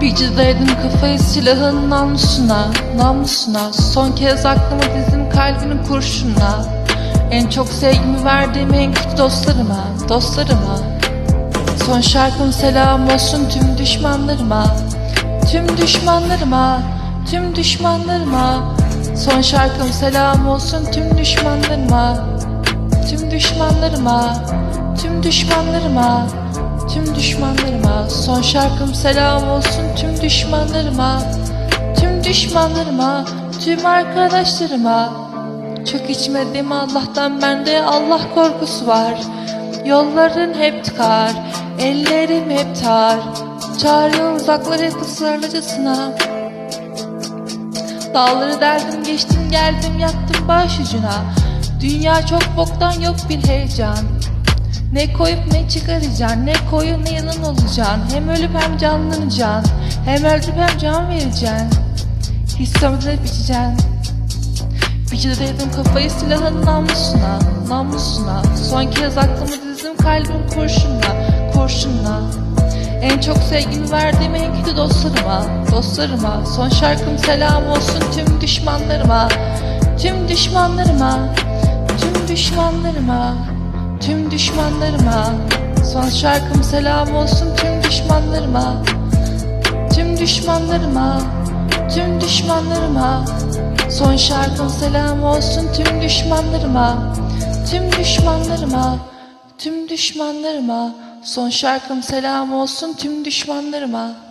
Bir cidaydım kafayı silahın namlusuna, namlusuna. Son kez aklımı dizdim kalbinin kurşununa. En çok sevgimi verdiğim en kötü dostlarıma, dostlarıma. Son şarkım selam olsun tüm düşmanlarıma. Tüm düşmanlarıma, tüm düşmanlarıma. Son şarkım selam olsun tüm düşmanlarıma. Tüm düşmanlarıma, tüm düşmanlarıma Tüm düşmanlarıma. Son şarkım selam olsun tüm düşmanlarıma. Tüm düşmanlarıma, tüm arkadaşlarıma. Çok içmedim Allah'tan bende Allah korkusu var. Yolların hep tıkar, ellerim hep tar. Çağırıyor uzaklar hep ısrarlıcasına Dağları deldim geçtim geldim yattım başucuna Dünya çok boktan yok bir heyecan Ne koyup ne çıkaracaksın Ne koyup ne yalan olacaksın. Hem ölüp hem canlanacaksın Hem öldürüp hem can vereceksin. Hissemde biçeceksin. Biçededim kafayı silahın namlusuna Namlusuna. Son kez aklımı dizdim kalbim kurşunla Kurşunla. En çok sevgimi verdiğim en kötü dostlarıma, dostlarıma. Son şarkım selam olsun tüm düşmanlarıma, tüm düşmanlarıma, tüm düşmanlarıma, tüm düşmanlarıma. Son şarkım selam olsun tüm düşmanlarıma, tüm düşmanlarıma, tüm düşmanlarıma. Son şarkım selam olsun tüm düşmanlarıma, tüm düşmanlarıma, tüm düşmanlarıma. Son şarkım selam olsun tüm düşmanlarıma.